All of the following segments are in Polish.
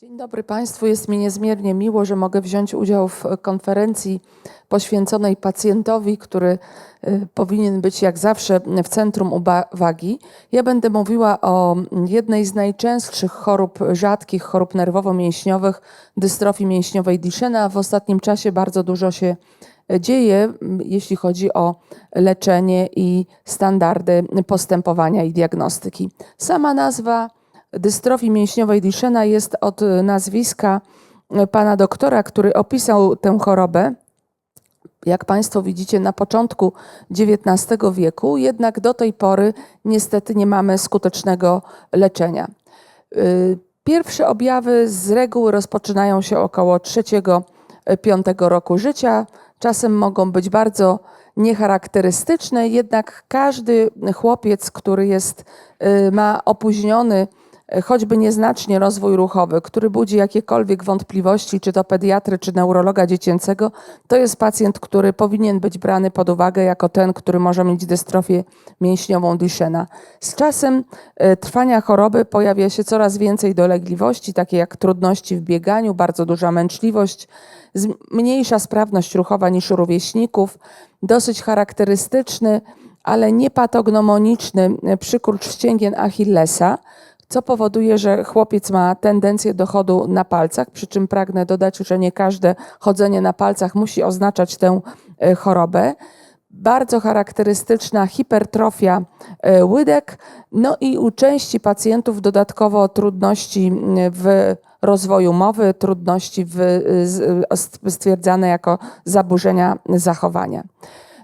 Dzień dobry Państwu. Jest mi niezmiernie miło, że mogę wziąć udział w konferencji poświęconej pacjentowi, który y, powinien być jak zawsze w centrum uwagi. Ja będę mówiła o jednej z najczęstszych chorób rzadkich, chorób nerwowo-mięśniowych, dystrofii mięśniowej Duchenne. W ostatnim czasie bardzo dużo się dzieje, jeśli chodzi o leczenie i standardy postępowania i diagnostyki. Sama nazwa dystrofii mięśniowej Duchenne jest od nazwiska pana doktora, który opisał tę chorobę. Jak Państwo widzicie, na początku XIX wieku, jednak do tej pory niestety nie mamy skutecznego leczenia. Y, Pierwsze objawy z reguły rozpoczynają się około 3-5 roku życia. Czasem mogą być bardzo niecharakterystyczne, jednak każdy chłopiec, który jest, ma opóźniony choćby nieznacznie rozwój ruchowy, który budzi jakiekolwiek wątpliwości, czy to pediatry, czy neurologa dziecięcego, to jest pacjent, który powinien być brany pod uwagę jako ten, który może mieć dystrofię mięśniową Duchenne. Z czasem e, trwania choroby pojawia się coraz więcej dolegliwości, takie jak trudności w bieganiu, bardzo duża męczliwość, mniejsza sprawność ruchowa niż u rówieśników, dosyć charakterystyczny, ale niepatognomoniczny e, przykurcz ścięgien Achillesa, co powoduje, że chłopiec ma tendencję do chodu na palcach, przy czym pragnę dodać, że nie każde chodzenie na palcach musi oznaczać tę e, chorobę. Bardzo charakterystyczna hipertrofia e, łydek, no i u części pacjentów dodatkowo trudności w rozwoju mowy, trudności w, stwierdzane jako zaburzenia zachowania.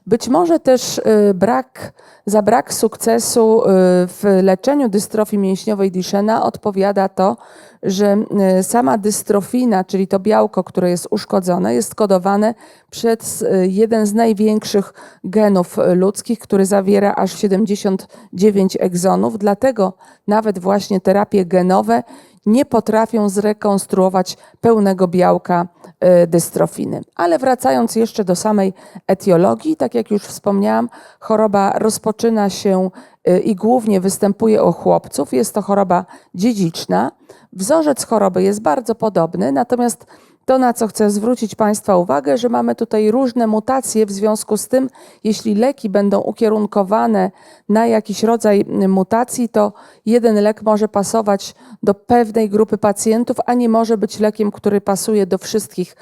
Być może też y, brak, za brak sukcesu y, w leczeniu dystrofii mięśniowej Duchenne odpowiada to, że y, sama dystrofina, czyli to białko, które jest uszkodzone, jest kodowane przez jeden z największych genów ludzkich, który zawiera aż 79 egzonów. Dlatego nawet właśnie terapie genowe nie potrafią zrekonstruować pełnego białka e, dystrofiny. Ale wracając jeszcze do samej etiologii, tak jak już wspomniałam, choroba rozpoczyna się e, i głównie występuje u chłopców. Jest to choroba dziedziczna. Wzorzec choroby jest bardzo podobny, natomiast to, na co chcę zwrócić Państwa uwagę, że mamy tutaj różne mutacje, w związku z tym, jeśli leki będą ukierunkowane na jakiś rodzaj mutacji, to jeden lek może pasować do pewnej grupy pacjentów, a nie może być lekiem, który pasuje do wszystkich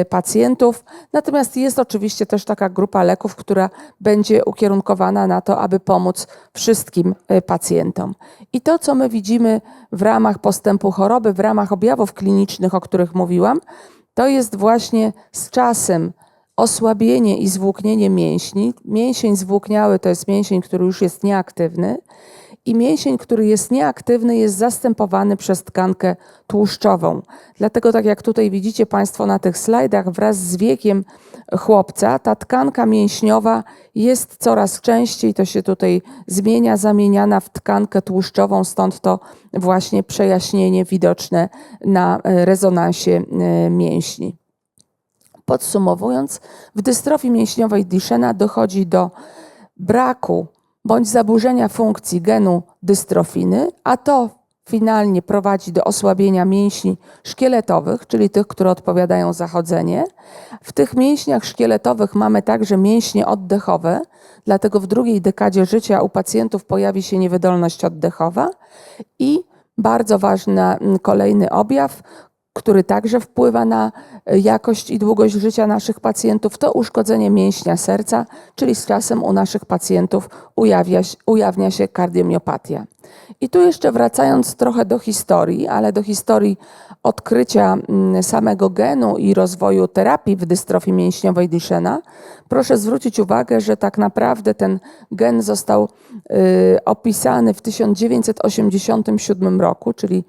y, pacjentów. Natomiast jest oczywiście też taka grupa leków, która będzie ukierunkowana na to, aby pomóc wszystkim y, pacjentom. I to, co my widzimy w ramach postępu choroby, w ramach objawów klinicznych, o których mówiłam, to jest właśnie z czasem osłabienie i zwłóknienie mięśni. Mięsień zwłókniały to jest mięsień, który już jest nieaktywny i mięsień, który jest nieaktywny, jest zastępowany przez tkankę tłuszczową. Dlatego, tak jak tutaj widzicie Państwo na tych slajdach, wraz z wiekiem chłopca, ta tkanka mięśniowa jest coraz częściej, to się tutaj zmienia, zamieniana w tkankę tłuszczową, stąd to właśnie przejaśnienie widoczne na rezonansie e, mięśni. Podsumowując, w dystrofii mięśniowej Duchenne dochodzi do braku bądź zaburzenia funkcji genu dystrofiny, a to finalnie prowadzi do osłabienia mięśni szkieletowych, czyli tych, które odpowiadają za chodzenie. W tych mięśniach szkieletowych mamy także mięśnie oddechowe, dlatego w drugiej dekadzie życia u pacjentów pojawi się niewydolność oddechowa i bardzo ważny kolejny objaw, który także wpływa na e, jakość i długość życia naszych pacjentów, to uszkodzenie mięśnia serca, czyli z czasem u naszych pacjentów ujawia, ujawnia się kardiomiopatia. I tu jeszcze wracając trochę do historii, ale do historii odkrycia mm, samego genu i rozwoju terapii w dystrofii mięśniowej Duchenne, proszę zwrócić uwagę, że tak naprawdę ten gen został y, opisany w 1987 roku, czyli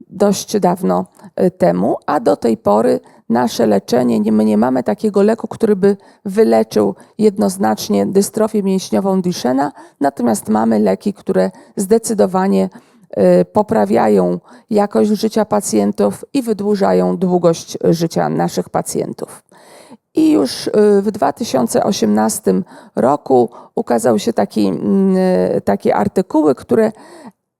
dość dawno e, temu, a do tej pory nasze leczenie, nie, my nie mamy takiego leku, który by wyleczył jednoznacznie dystrofię mięśniową Duchenne, natomiast mamy leki, które zdecydowanie e, poprawiają jakość życia pacjentów i wydłużają długość życia naszych pacjentów. I już e, w 2018 roku ukazał się taki, mm, takie artykuły, które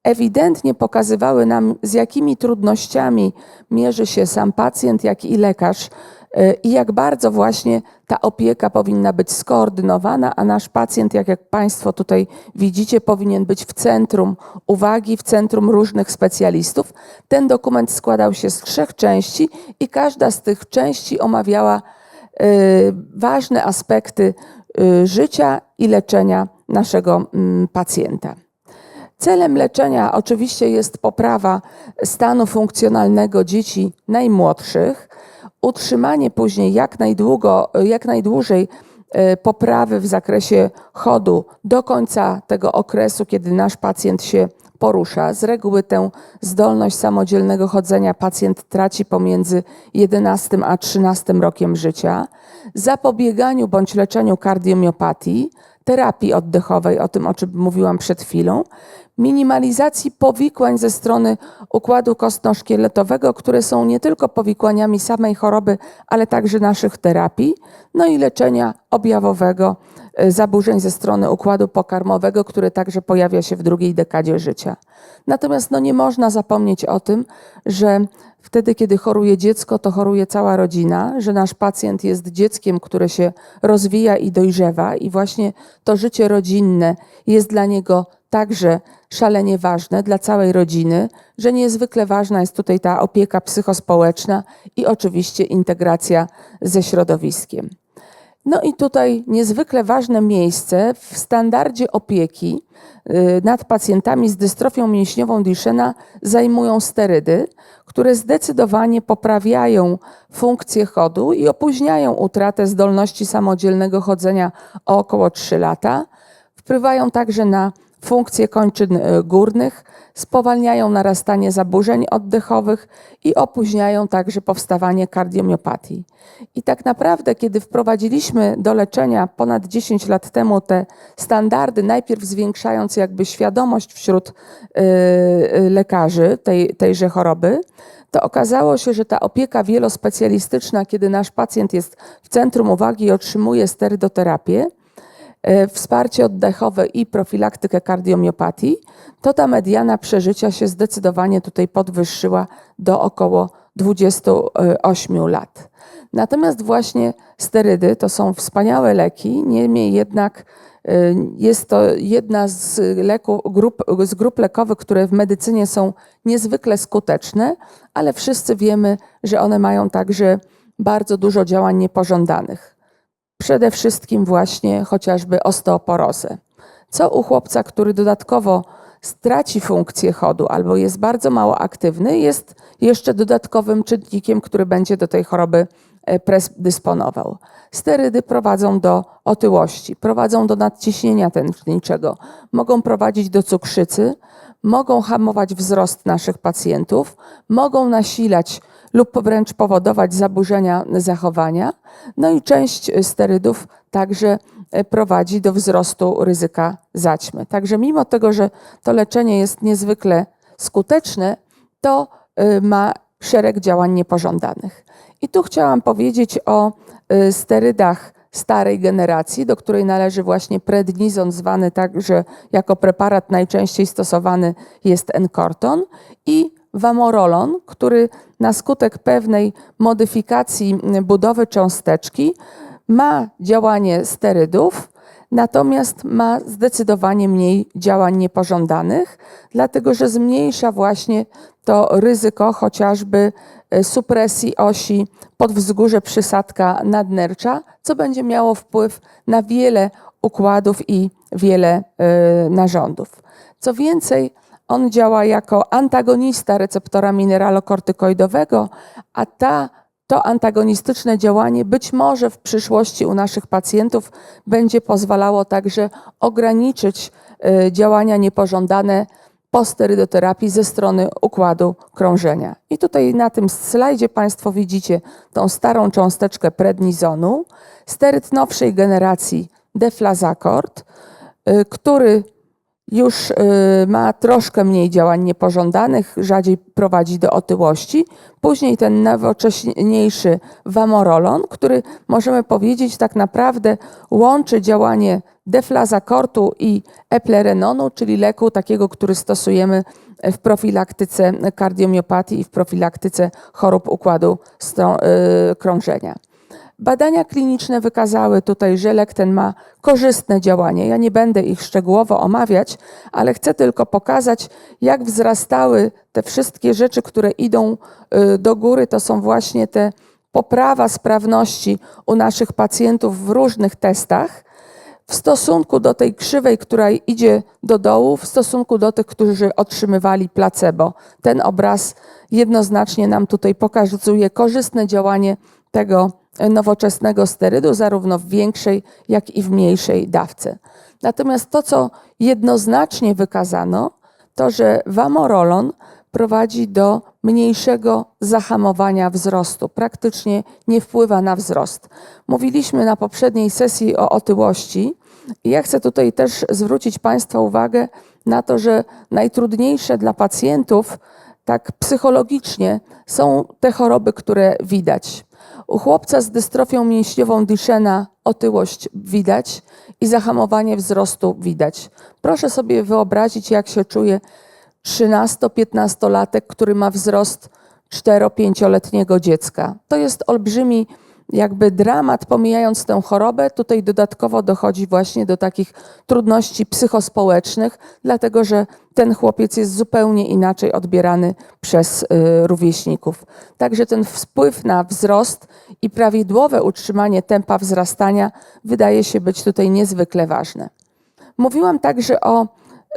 ewidentnie pokazywały nam, z jakimi trudnościami mierzy się sam pacjent, jak i lekarz y, i jak bardzo właśnie ta opieka powinna być skoordynowana, a nasz pacjent, jak, jak Państwo tutaj widzicie, powinien być w centrum uwagi, w centrum różnych specjalistów. Ten dokument składał się z trzech części i każda z tych części omawiała y, ważne aspekty y, życia i leczenia naszego mm, pacjenta. Celem leczenia oczywiście jest poprawa stanu funkcjonalnego dzieci najmłodszych, utrzymanie później jak, najdługo, jak najdłużej e, poprawy w zakresie chodu do końca tego okresu, kiedy nasz pacjent się porusza. Z reguły tę zdolność samodzielnego chodzenia pacjent traci pomiędzy 11 a 13 rokiem życia. Zapobieganiu bądź leczeniu kardiomiopatii, terapii oddechowej, o tym o czym mówiłam przed chwilą, minimalizacji powikłań ze strony układu kostno-szkieletowego, które są nie tylko powikłaniami samej choroby, ale także naszych terapii, no i leczenia objawowego zaburzeń ze strony układu pokarmowego, które także pojawia się w drugiej dekadzie życia. Natomiast no, nie można zapomnieć o tym, że wtedy, kiedy choruje dziecko, to choruje cała rodzina, że nasz pacjent jest dzieckiem, które się rozwija i dojrzewa, i właśnie to życie rodzinne jest dla niego także szalenie ważne dla całej rodziny, że niezwykle ważna jest tutaj ta opieka psychospołeczna i oczywiście integracja ze środowiskiem. No i tutaj niezwykle ważne miejsce w standardzie opieki y, nad pacjentami z dystrofią mięśniową Duchenne zajmują sterydy, które zdecydowanie poprawiają funkcję chodu i opóźniają utratę zdolności samodzielnego chodzenia o około 3 lata. Wpływają także na funkcje kończyn e, górnych, spowalniają narastanie zaburzeń oddechowych i opóźniają także powstawanie kardiomiopatii. I tak naprawdę, kiedy wprowadziliśmy do leczenia ponad 10 lat temu te standardy, najpierw zwiększając jakby świadomość wśród e, e, lekarzy tej, tejże choroby, to okazało się, że ta opieka wielospecjalistyczna, kiedy nasz pacjent jest w centrum uwagi i otrzymuje sterydoterapię, wsparcie oddechowe i profilaktykę kardiomiopatii, to ta mediana przeżycia się zdecydowanie tutaj podwyższyła do około 28 lat. Natomiast właśnie sterydy to są wspaniałe leki, niemniej jednak e, jest to jedna z, leku, grup, z grup lekowych, które w medycynie są niezwykle skuteczne, ale wszyscy wiemy, że one mają także bardzo dużo działań niepożądanych przede wszystkim właśnie chociażby osteoporozę. Co u chłopca, który dodatkowo straci funkcję chodu albo jest bardzo mało aktywny, jest jeszcze dodatkowym czynnikiem, który będzie do tej choroby e, predysponował. Sterydy prowadzą do otyłości, prowadzą do nadciśnienia tętniczego, mogą prowadzić do cukrzycy, mogą hamować wzrost naszych pacjentów, mogą nasilać lub wręcz powodować zaburzenia zachowania. No i część sterydów także e, prowadzi do wzrostu ryzyka zaćmy. Także mimo tego, że to leczenie jest niezwykle skuteczne, to e, ma szereg działań niepożądanych. I tu chciałam powiedzieć o e, sterydach starej generacji, do której należy właśnie prednizon, zwany także jako preparat najczęściej stosowany jest enkorton i vamorolon, który na skutek pewnej modyfikacji budowy cząsteczki ma działanie sterydów, natomiast ma zdecydowanie mniej działań niepożądanych, dlatego że zmniejsza właśnie to ryzyko chociażby e, supresji osi podwzgórze przysadka nadnercza, co będzie miało wpływ na wiele układów i wiele y, narządów. Co więcej, on działa jako antagonista receptora mineralokortykoidowego, a ta, to antagonistyczne działanie być może w przyszłości u naszych pacjentów będzie pozwalało także ograniczyć y, działania niepożądane posterydoterapii ze strony układu krążenia. I tutaj na tym slajdzie Państwo widzicie tą starą cząsteczkę prednizonu, steryd nowszej generacji deflazakord, y, który już y, ma troszkę mniej działań niepożądanych, rzadziej prowadzi do otyłości. Później ten nowocześniejszy vamorolon, który możemy powiedzieć tak naprawdę łączy działanie deflazakortu i eplerenonu, czyli leku takiego, który stosujemy w profilaktyce kardiomiopatii i w profilaktyce chorób układu y, krążenia. Badania kliniczne wykazały tutaj, że lek ten ma korzystne działanie. Ja nie będę ich szczegółowo omawiać, ale chcę tylko pokazać, jak wzrastały te wszystkie rzeczy, które idą y, do góry. To są właśnie te poprawa sprawności u naszych pacjentów w różnych testach w stosunku do tej krzywej, która idzie do dołu, w stosunku do tych, którzy otrzymywali placebo. Ten obraz jednoznacznie nam tutaj pokazuje korzystne działanie tego nowoczesnego sterydu, zarówno w większej, jak i w mniejszej dawce. Natomiast to, co jednoznacznie wykazano, to że wamorolon prowadzi do mniejszego zahamowania wzrostu, praktycznie nie wpływa na wzrost. Mówiliśmy na poprzedniej sesji o otyłości i ja chcę tutaj też zwrócić Państwa uwagę na to, że najtrudniejsze dla pacjentów, tak psychologicznie, są te choroby, które widać. U chłopca z dystrofią mięśniową Duchenne otyłość widać i zahamowanie wzrostu widać. Proszę sobie wyobrazić, jak się czuje 13-15-latek, który ma wzrost 4-5-letniego dziecka. To jest olbrzymi jakby dramat, pomijając tę chorobę. Tutaj dodatkowo dochodzi właśnie do takich trudności psychospołecznych, dlatego że ten chłopiec jest zupełnie inaczej odbierany przez y, rówieśników. Także ten wpływ na wzrost i prawidłowe utrzymanie tempa wzrastania wydaje się być tutaj niezwykle ważne. Mówiłam także o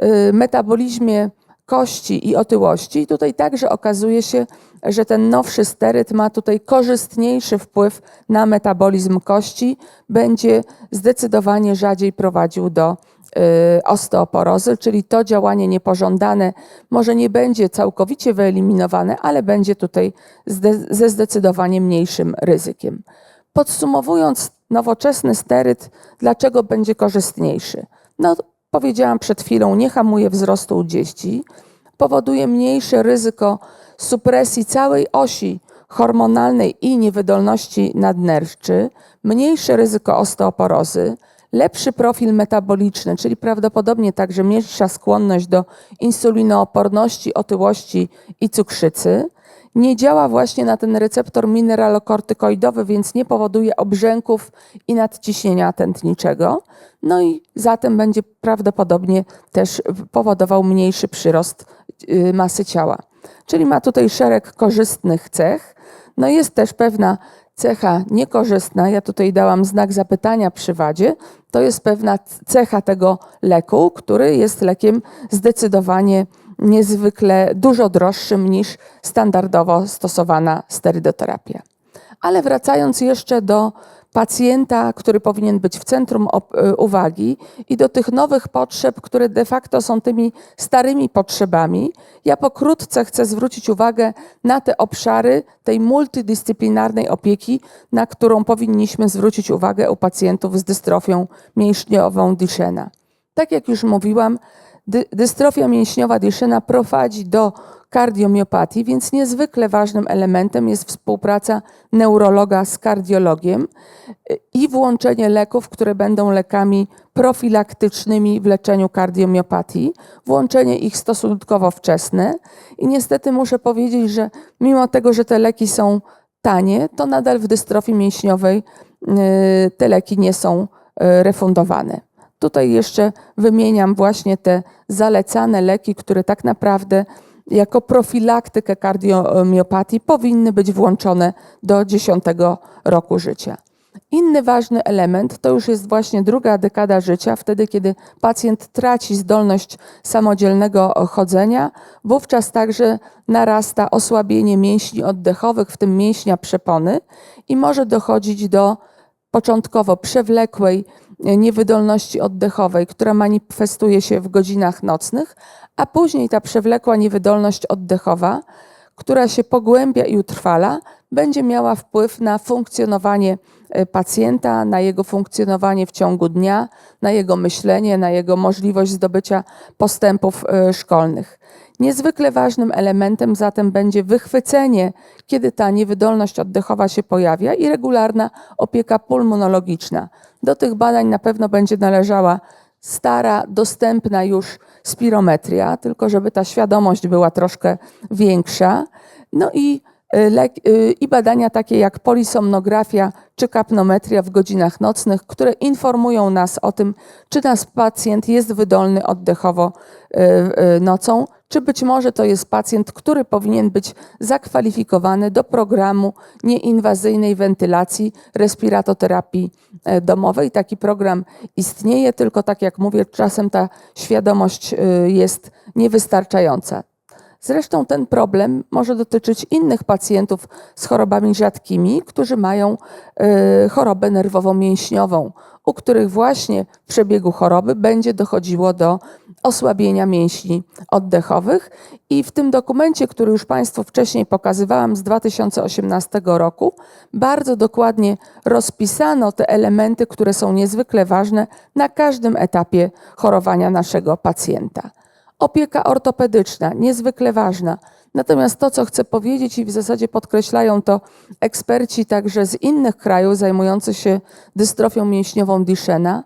y, metabolizmie kości i otyłości. Tutaj także okazuje się, że ten nowszy steryd ma tutaj korzystniejszy wpływ na metabolizm kości, będzie zdecydowanie rzadziej prowadził do y, osteoporozy, czyli to działanie niepożądane może nie będzie całkowicie wyeliminowane, ale będzie tutaj ze zdecydowanie mniejszym ryzykiem. Podsumowując, nowoczesny steryd, dlaczego będzie korzystniejszy? No, powiedziałam przed chwilą, nie hamuje wzrostu u dzieci, powoduje mniejsze ryzyko supresji całej osi hormonalnej i niewydolności nadnerczy, mniejsze ryzyko osteoporozy, lepszy profil metaboliczny, czyli prawdopodobnie także mniejsza skłonność do insulinooporności, otyłości i cukrzycy. Nie działa właśnie na ten receptor mineralokortykoidowy, więc nie powoduje obrzęków i nadciśnienia tętniczego. No i zatem będzie prawdopodobnie też powodował mniejszy przyrost y, masy ciała. Czyli ma tutaj szereg korzystnych cech. No jest też pewna cecha niekorzystna, ja tutaj dałam znak zapytania przy wadzie, to jest pewna cecha tego leku, który jest lekiem zdecydowanie niezwykle dużo droższym niż standardowo stosowana sterydoterapia. Ale wracając jeszcze do pacjenta, który powinien być w centrum y, uwagi i do tych nowych potrzeb, które de facto są tymi starymi potrzebami, ja pokrótce chcę zwrócić uwagę na te obszary tej multidyscyplinarnej opieki, na którą powinniśmy zwrócić uwagę u pacjentów z dystrofią mięśniową Duchenne. Tak jak już mówiłam, dy dystrofia mięśniowa Duchenne prowadzi do kardiomiopatii, więc niezwykle ważnym elementem jest współpraca neurologa z kardiologiem i włączenie leków, które będą lekami profilaktycznymi w leczeniu kardiomiopatii, włączenie ich stosunkowo wczesne. I niestety muszę powiedzieć, że mimo tego, że te leki są tanie, to nadal w dystrofii mięśniowej y, te leki nie są y, refundowane. Tutaj jeszcze wymieniam właśnie te zalecane leki, które tak naprawdę jako profilaktykę kardiomiopatii powinny być włączone do 10 roku życia. Inny ważny element to już jest właśnie druga dekada życia, wtedy kiedy pacjent traci zdolność samodzielnego chodzenia, wówczas także narasta osłabienie mięśni oddechowych, w tym mięśnia przepony i może dochodzić do początkowo przewlekłej niewydolności oddechowej, która manifestuje się w godzinach nocnych, a później ta przewlekła niewydolność oddechowa która się pogłębia i utrwala, będzie miała wpływ na funkcjonowanie e, pacjenta, na jego funkcjonowanie w ciągu dnia, na jego myślenie, na jego możliwość zdobycia postępów e, szkolnych. Niezwykle ważnym elementem zatem będzie wychwycenie, kiedy ta niewydolność oddechowa się pojawia i regularna opieka pulmonologiczna. Do tych badań na pewno będzie należała stara, dostępna już spirometria, tylko żeby ta świadomość była troszkę większa. No i, i badania takie jak polisomnografia czy kapnometria w godzinach nocnych, które informują nas o tym, czy nasz pacjent jest wydolny oddechowo y, y, nocą, czy być może to jest pacjent, który powinien być zakwalifikowany do programu nieinwazyjnej wentylacji respiratoterapii e, domowej. Taki program istnieje, tylko tak jak mówię, czasem ta świadomość y, jest niewystarczająca. Zresztą ten problem może dotyczyć innych pacjentów z chorobami rzadkimi, którzy mają y, chorobę nerwowo-mięśniową, u których właśnie w przebiegu choroby będzie dochodziło do osłabienia mięśni oddechowych. I w tym dokumencie, który już Państwu wcześniej pokazywałam z 2018 roku, bardzo dokładnie rozpisano te elementy, które są niezwykle ważne na każdym etapie chorowania naszego pacjenta. Opieka ortopedyczna, niezwykle ważna. Natomiast to, co chcę powiedzieć, i w zasadzie podkreślają to eksperci także z innych krajów zajmujących się dystrofią mięśniową Duchenne,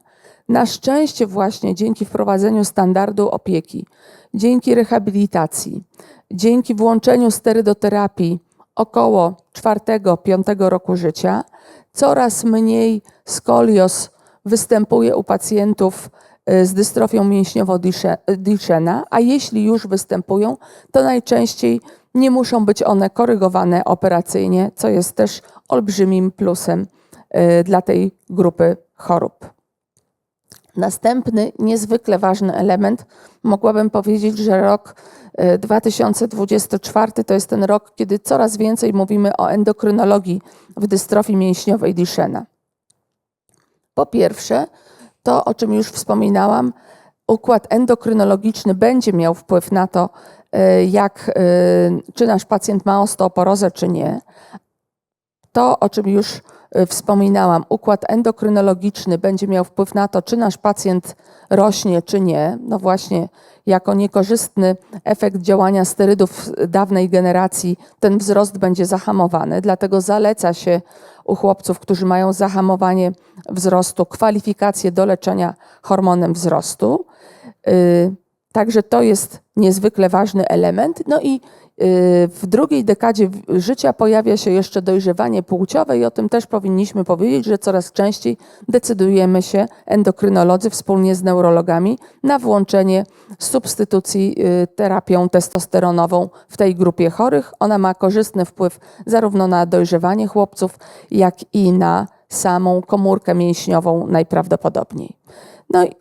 na szczęście właśnie dzięki wprowadzeniu standardu opieki, dzięki rehabilitacji, dzięki włączeniu sterydoterapii około 4-5 roku życia, coraz mniej skolios występuje u pacjentów z dystrofią mięśniową Duchenne, a jeśli już występują, to najczęściej nie muszą być one korygowane operacyjnie, co jest też olbrzymim plusem y, dla tej grupy chorób. Następny niezwykle ważny element, mogłabym powiedzieć, że rok e, 2024 to jest ten rok, kiedy coraz więcej mówimy o endokrynologii w dystrofii mięśniowej Duchenne. Po pierwsze, to o czym już wspominałam, układ endokrynologiczny będzie miał wpływ na to, e, jak, e, czy nasz pacjent ma osteoporozę, czy nie. To, o czym już y, wspominałam, układ endokrynologiczny będzie miał wpływ na to, czy nasz pacjent rośnie, czy nie. No właśnie, jako niekorzystny efekt działania sterydów dawnej generacji, ten wzrost będzie zahamowany. Dlatego zaleca się u chłopców, którzy mają zahamowanie wzrostu, kwalifikacje do leczenia hormonem wzrostu. Y, Także to jest niezwykle ważny element. No i w drugiej dekadzie życia pojawia się jeszcze dojrzewanie płciowe i o tym też powinniśmy powiedzieć, że coraz częściej decydujemy się, endokrynolodzy wspólnie z neurologami, na włączenie substytucji y, terapią testosteronową w tej grupie chorych. Ona ma korzystny wpływ zarówno na dojrzewanie chłopców, jak i na samą komórkę mięśniową najprawdopodobniej. No i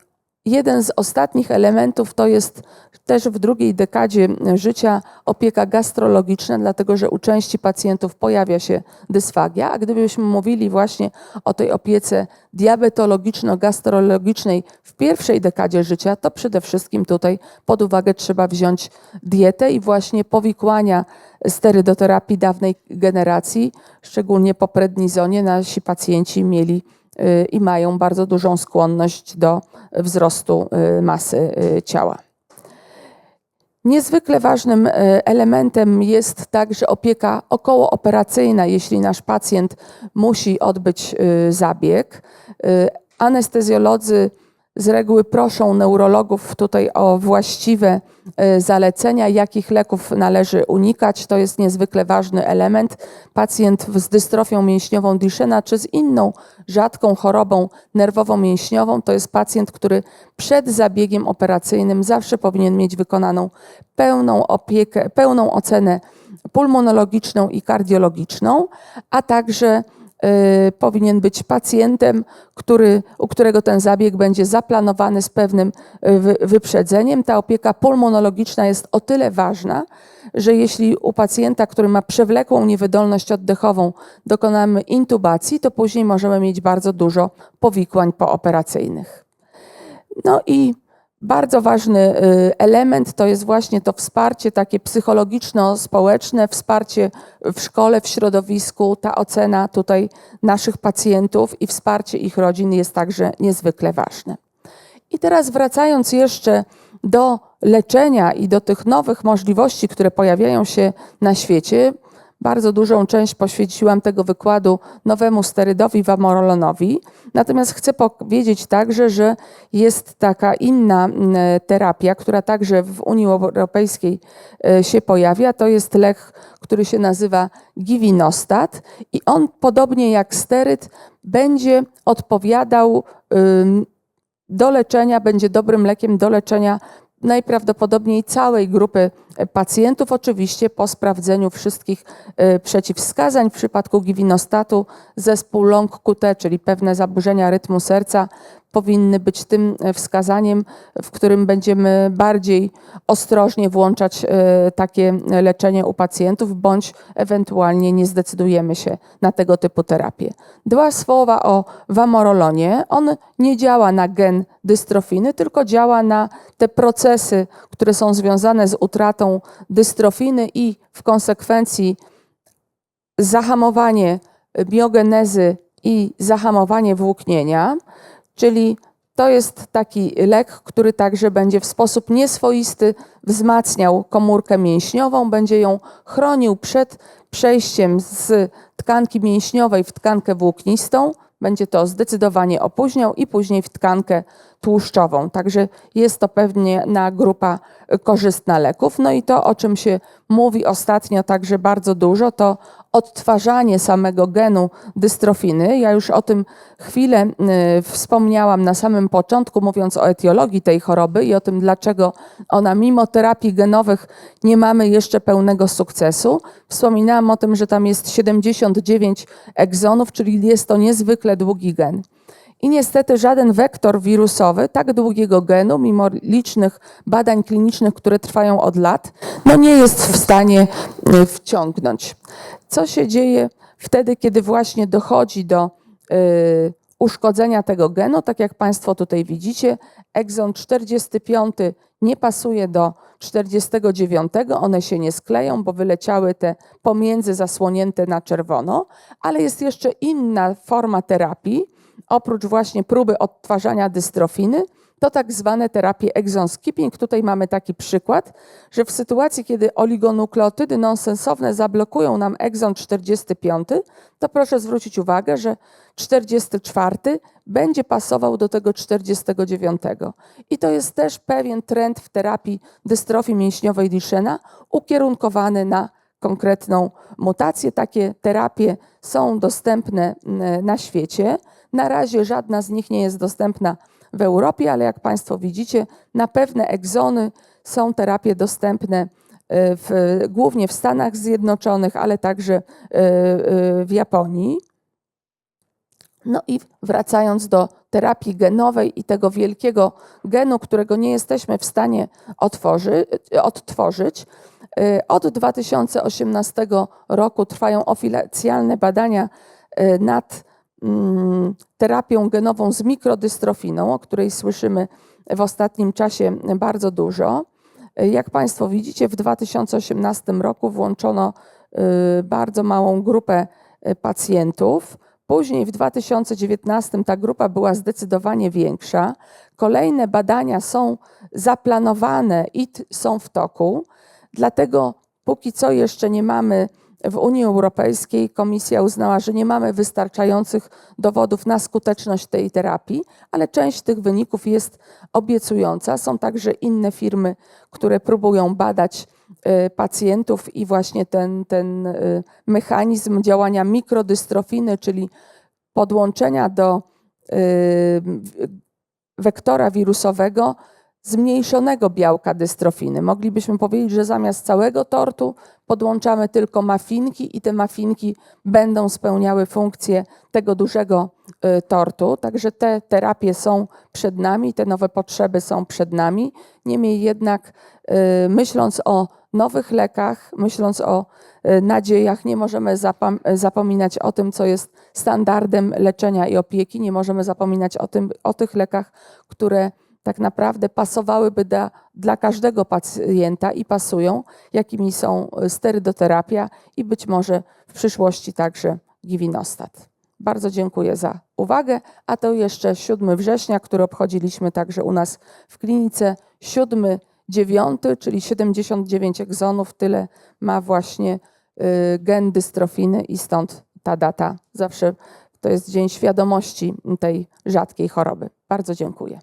Jeden z ostatnich elementów to jest też w drugiej dekadzie życia opieka gastrologiczna, dlatego że u części pacjentów pojawia się dysfagia, a gdybyśmy mówili właśnie o tej opiece diabetologiczno-gastrologicznej w pierwszej dekadzie życia, to przede wszystkim tutaj pod uwagę trzeba wziąć dietę i właśnie powikłania sterydoterapii dawnej generacji, szczególnie po prednizonie nasi pacjenci mieli i mają bardzo dużą skłonność do wzrostu y, masy y, ciała. Niezwykle ważnym y, elementem jest także opieka okołooperacyjna, jeśli nasz pacjent musi odbyć y, zabieg. Y, Anestezjolodzy z reguły proszą neurologów tutaj o właściwe y, zalecenia, jakich leków należy unikać. To jest niezwykle ważny element. Pacjent z dystrofią mięśniową Duchenne czy z inną rzadką chorobą nerwowo-mięśniową to jest pacjent, który przed zabiegiem operacyjnym zawsze powinien mieć wykonaną pełną opiekę, pełną ocenę pulmonologiczną i kardiologiczną, a także powinien być pacjentem, który, u którego ten zabieg będzie zaplanowany z pewnym y, wy- wyprzedzeniem. Ta opieka pulmonologiczna jest o tyle ważna, że jeśli u pacjenta, który ma przewlekłą niewydolność oddechową, dokonamy intubacji, to później możemy mieć bardzo dużo powikłań pooperacyjnych. No i Bardzo ważny y, element to jest właśnie to wsparcie takie psychologiczno-społeczne, wsparcie w szkole, w środowisku. Ta ocena tutaj naszych pacjentów i wsparcie ich rodzin jest także niezwykle ważne. I teraz wracając jeszcze do leczenia i do tych nowych możliwości, które pojawiają się na świecie, bardzo dużą część poświęciłam tego wykładu nowemu sterydowi wamorolonowi. Natomiast chcę powiedzieć także, że jest taka inna mm, terapia, która także w Unii Europejskiej e, się pojawia. To jest lek, który się nazywa givinostat i on podobnie jak steryd będzie odpowiadał do leczenia, będzie dobrym lekiem do leczenia najprawdopodobniej całej grupy pacjentów, oczywiście po sprawdzeniu wszystkich e, przeciwwskazań. W przypadku givinostatu zespół long QT, czyli pewne zaburzenia rytmu serca, powinny być tym e, wskazaniem, w którym będziemy bardziej ostrożnie włączać takie leczenie u pacjentów, bądź ewentualnie nie zdecydujemy się na tego typu terapię. Dwa słowa o wamorolonie. On nie działa na gen dystrofiny, tylko działa na te procesy, które są związane z utratą dystrofiny i w konsekwencji zahamowanie biogenezy i zahamowanie włóknienia, czyli to jest taki lek, który także będzie w sposób nieswoisty wzmacniał komórkę mięśniową, będzie ją chronił przed przejściem z tkanki mięśniowej w tkankę włóknistą, będzie to zdecydowanie opóźniał i później w tkankę tłuszczową. Także jest to pewnie na grupa korzystna leków. No i to, o czym się mówi ostatnio także bardzo dużo, to odtwarzanie samego genu dystrofiny. Ja już o tym chwilę y, wspomniałam na samym początku, mówiąc o etiologii tej choroby i o tym, dlaczego ona mimo terapii genowych nie mamy jeszcze pełnego sukcesu. Wspominałam o tym, że tam jest 79 egzonów, czyli jest to niezwykle długi gen. I niestety żaden wektor wirusowy tak długiego genu, mimo licznych badań klinicznych, które trwają od lat, no nie jest w stanie y, wciągnąć. Co się dzieje wtedy, kiedy właśnie dochodzi do y, uszkodzenia tego genu? Tak jak Państwo tutaj widzicie, egzon 45 nie pasuje do 49, one się nie skleją, bo wyleciały te pomiędzy zasłonięte na czerwono, ale jest jeszcze inna forma terapii, oprócz właśnie próby odtwarzania dystrofiny, to tak zwane terapie exon skipping. Tutaj mamy taki przykład, że w sytuacji, kiedy oligonukleotydy nonsensowne zablokują nam exon 45, to proszę zwrócić uwagę, że 44 będzie pasował do tego 49. I to jest też pewien trend w terapii dystrofii mięśniowej Duchenne ukierunkowany na konkretną mutację. Takie terapie są dostępne mm, na świecie. Na razie żadna z nich nie jest dostępna w Europie, ale jak Państwo widzicie, na pewne egzony są terapie dostępne e, w, głównie w Stanach Zjednoczonych, ale także e, e, w Japonii. No i wracając do terapii genowej i tego wielkiego genu, którego nie jesteśmy w stanie otworzy, odtworzyć, od 2018 roku trwają oficjalne badania nad Mm, terapią genową z mikrodystrofiną, o której słyszymy w ostatnim czasie bardzo dużo. Jak Państwo widzicie, w 2018 roku włączono y, bardzo małą grupę y, pacjentów. Później w 2019 ta grupa była zdecydowanie większa. Kolejne badania są zaplanowane i są w toku, dlatego póki co jeszcze nie mamy w Unii Europejskiej komisja uznała, że nie mamy wystarczających dowodów na skuteczność tej terapii, ale część tych wyników jest obiecująca. Są także inne firmy, które próbują badać y, pacjentów i właśnie ten, ten y, mechanizm działania mikrodystrofiny, czyli podłączenia do y, wektora wirusowego, zmniejszonego białka dystrofiny. Moglibyśmy powiedzieć, że zamiast całego tortu podłączamy tylko mafinki i te mafinki będą spełniały funkcję tego dużego y, tortu. Także te terapie są przed nami, te nowe potrzeby są przed nami. Niemniej jednak y, myśląc o nowych lekach, myśląc o y, nadziejach, nie możemy zapominać o tym, co jest standardem leczenia i opieki, nie możemy zapominać o, tym, o tych lekach, które tak naprawdę pasowałyby dla, dla każdego pacjenta i pasują, jakimi są y, sterydoterapia i być może w przyszłości także giwinostat. Bardzo dziękuję za uwagę, a to jeszcze 7 września, który obchodziliśmy także u nas w klinice. 7, 9, czyli 79 egzonów, tyle ma właśnie y, gen dystrofiny i stąd ta data zawsze to jest Dzień Świadomości tej rzadkiej choroby. Bardzo dziękuję.